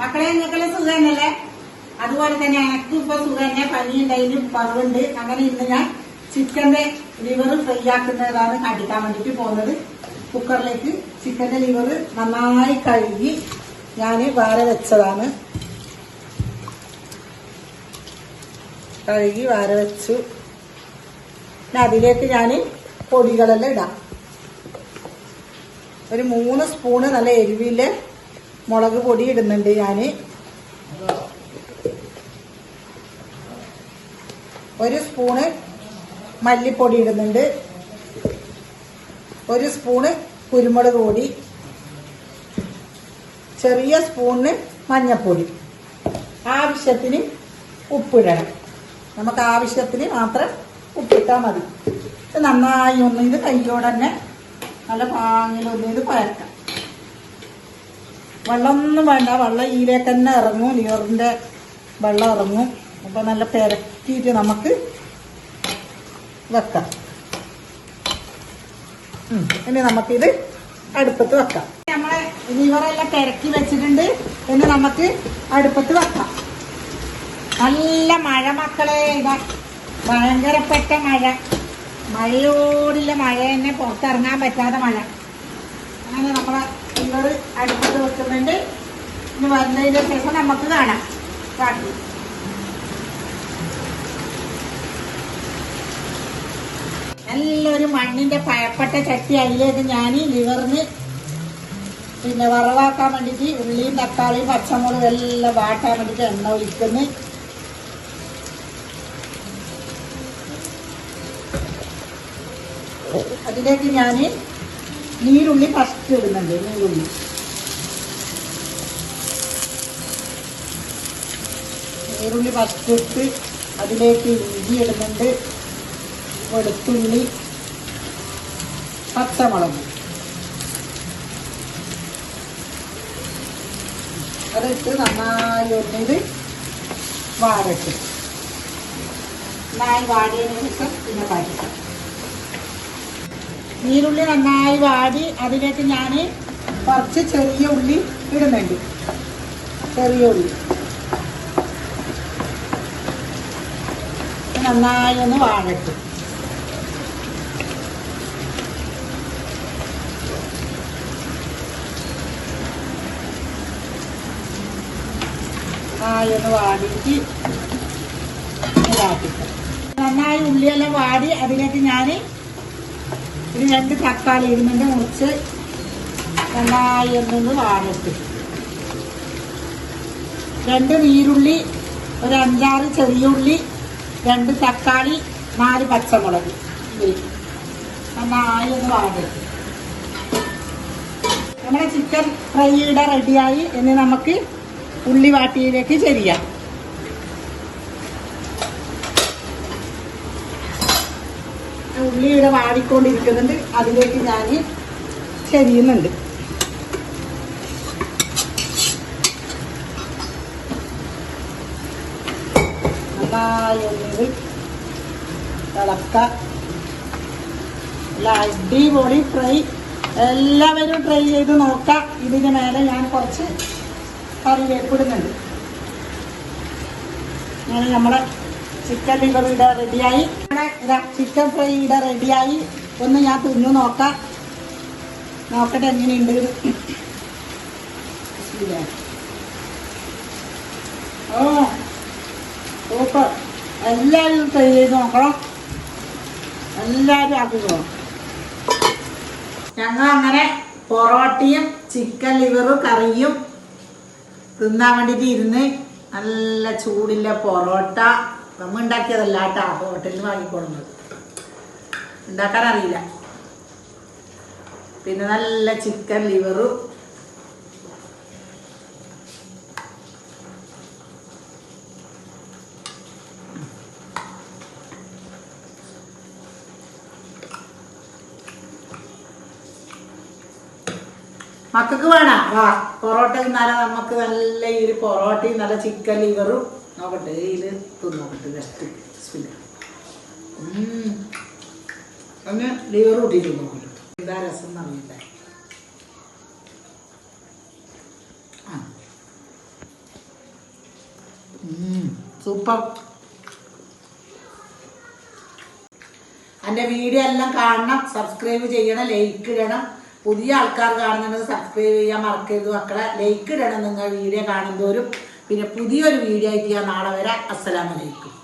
മക്കളെ നിങ്ങൾക്കെല്ലാം സുഖം തന്നെയല്ലേ അതുപോലെ തന്നെ എനിക്ക് ഇപ്പൊ സുഖം തന്നെ പനി ഉണ്ടായാലും കുറവുണ്ട്. അങ്ങനെ ഇന്ന് ഞാൻ ചിക്കന്റെ ലിവർ ഫ്രൈ ആക്കുന്നതാണ് കാട്ടിക്കാൻ വേണ്ടിട്ട് പോകുന്നത്. കുക്കറിലേക്ക് ചിക്കന്റെ ലിവർ നന്നായി കഴുകി ഞാൻ വാര വെച്ചതാണ്. കഴുകി വാര വെച്ചു. അതിലേക്ക് ഞാൻ പൊടികളെല്ലാം ഇടാം. ഒരു മൂന്ന് സ്പൂണ് നല്ല എരിവിൽ മുളക് പൊടി ഇടുന്നുണ്ട് ഞാൻ ഒരു സ്പൂണ് മല്ലിപ്പൊടി ഇടുന്നുണ്ട്. ഒരു സ്പൂണ് കുരുമുളക് പൊടി. ചെറിയ സ്പൂണിന് മഞ്ഞൾപ്പൊടി ആവശ്യത്തിന് ഉപ്പിടണം. നമുക്ക് ആവശ്യത്തിന് മാത്രം ഉപ്പിട്ടാൽ മതി. നന്നായി ഒന്ന് ഇത് കയ്യോടെ തന്നെ നല്ല പാങ്ങിലൊന്നിത് പരക്കാം വെള്ളമൊന്നും വേണ്ട. വെള്ളം ഇതിലേക്ക് തന്നെ ഇറങ്ങും. ലിവറിന്റെ വെള്ളം ഇറങ്ങും. അപ്പോൾ നല്ല പെരക്കിയിട്ട് നമുക്ക് വെക്കാം. ഇനി നമുക്കിത് അടുപ്പത്ത് വെക്കാം. നമ്മളെ ലിവറെല്ലാം പെരക്കി വെച്ചിട്ടുണ്ട്. ഇനി നമുക്ക് അടുപ്പത്ത് വെക്കാം. നല്ല മഴ മക്കളെ. ഇതാ ഭയങ്കരപ്പെട്ട മഴ. മഴയോടുള്ള മഴ തന്നെ പുറത്തിറങ്ങാൻ പറ്റാത്ത മഴ. അങ്ങനെ നമ്മളെ ലിവർ അടുപ്പത്ത് വെക്കുന്നുണ്ട് ഇനി വന്നതിന് ശേഷം നമുക്ക് കാണാം. കാട്ടി നല്ലൊരു മണ്ണിന്റെ പഴപ്പെട്ട ചട്ടി അതിലേക്ക് ഞാൻ ലിവറിന് പിന്നെ വറവാക്കാൻ വേണ്ടിയിട്ട് ഉള്ളിയും തക്കാളിയും പച്ചമുളകും എല്ലാം വാട്ടാൻ വേണ്ടിയിട്ട് എണ്ണ ഒഴിക്കുന്നു. അതിലേക്ക് ഞാൻ നീരുള്ളി ഫസ്റ്റ് ഇടുന്നുണ്ട് നീരുള്ളി. നീരുള്ളി ഫസ്റ്റ് ഇട്ട് അതിലേക്ക് ഇഞ്ചി ഇടുന്നുണ്ട് വെളുത്തുള്ളി പച്ചമുളക്. അതിട്ട് നന്നായി ഒന്നിത് വാടട്ട് നന്നായി വാടിയതിന് ശേഷം പിന്നെ കാട്ടിക്കാം നീരുള്ളി നന്നായി വാടി അതിലേക്ക് ഞാൻ കുറച്ച് ചെറിയ ഉള്ളി ഇടുന്നുണ്ട്. ചെറിയ ഉള്ളി. നന്നായി ഒന്ന് വാടട്ടു. നന്നായി ഉള്ളിയെല്ലാം വാടി അതിലേക്ക് ഞാൻ ഒരു രണ്ട് തക്കാളി ഇരുമിന്റെ മുറിച്ച് നന്നായി ഒന്നൊന്ന് വാഴട്ട് രണ്ട് നീരുള്ളി ഒരു അഞ്ചാറ് ചെറിയ ഉള്ളി രണ്ട് തക്കാളി നാല് പച്ചമുളക്. ഇത് നന്നായി ഒന്ന് വാഴട്ട് നമ്മുടെ ചിക്കൻ ഫ്രൈ ഇവിടെ റെഡിയായി ഇനി നമുക്ക് ഉള്ളി വാട്ടിയിലേക്ക് ചെയ്യാം ഉള്ളി ഇവിടെ വാടിക്കൊണ്ടിരിക്കുന്നുണ്ട്. അതിലേക്ക് ഞാൻ ചെരിയുന്നുണ്ട് നന്നായി തിളക്ക. അടിപൊളി ഫ്രൈ എല്ലാവരും ട്രൈ ചെയ്ത് നോക്കാം. ഇതിന് മേലെ ഞാൻ കുറച്ച് കറി കറിവേപ്പിടുന്നുണ്ട് അങ്ങനെ നമ്മുടെ ചിക്കൻ ലിവർ ഇവിടെ റെഡിയായി ഇതാ ചിക്കൻ ഫ്രൈ ഇവിടെ റെഡിയായി ഒന്ന് ഞാൻ തിന്നു നോക്കാം. നോക്കട്ടെ എങ്ങനെയുണ്ട്. ഓ സൂപ്പർ. എല്ലാവരും ട്രൈ ചെയ്ത് നോക്കണം. എല്ലാവരും ആക്കുക ഞങ്ങൾ അങ്ങനെ പൊറോട്ടയും ചിക്കൻ ലിവറും കറിയും തിന്നാൻ വേണ്ടിയിട്ട് ഇരുന്ന് നല്ല ചൂടില്ല പൊറോട്ട നമ്മ ഉണ്ടാക്കിയതല്ല കേട്ടാ ഹോട്ടലിൽ നിന്ന് വാങ്ങിക്കോളുന്നത് ഉണ്ടാക്കാൻ അറിയില്ല പിന്നെ നല്ല ചിക്കൻ ലിവറും മക്കൾക്ക് വേണം? വാ പൊറോട്ട തിന്നാലേ. നമുക്ക് നല്ല ഈ ഒരു പൊറോട്ടയും നല്ല ചിക്കൻ ലിവറും നോക്കട്ടെ ഇത് തിന്നോക്കട്ടെ ജസ്റ്റ് അങ്ങ് ലിവർ കൂട്ടിയിട്ട് നോക്കട്ടെ എന്താ രസം എന്നറിയില്ല സൂപ്പർ. എന്റെ വീഡിയോ എല്ലാം കാണണം സബ്സ്ക്രൈബ് ചെയ്യണം ലൈക്ക് ഇടണം. പുതിയ ആൾക്കാർ കാണുന്നുണ്ടെങ്കിൽ സബ്സ്ക്രൈബ് ചെയ്യാൻ മറക്കരുത് മക്കളെ. ലൈക്ക് ഇടണം നിങ്ങൾ വീഡിയോ കാണുന്നവരും പിന്നെ പുതിയൊരു വീഡിയോ ആയിട്ട് ഞാൻ നാളെ വരാം. അസ്സലാമലൈക്കും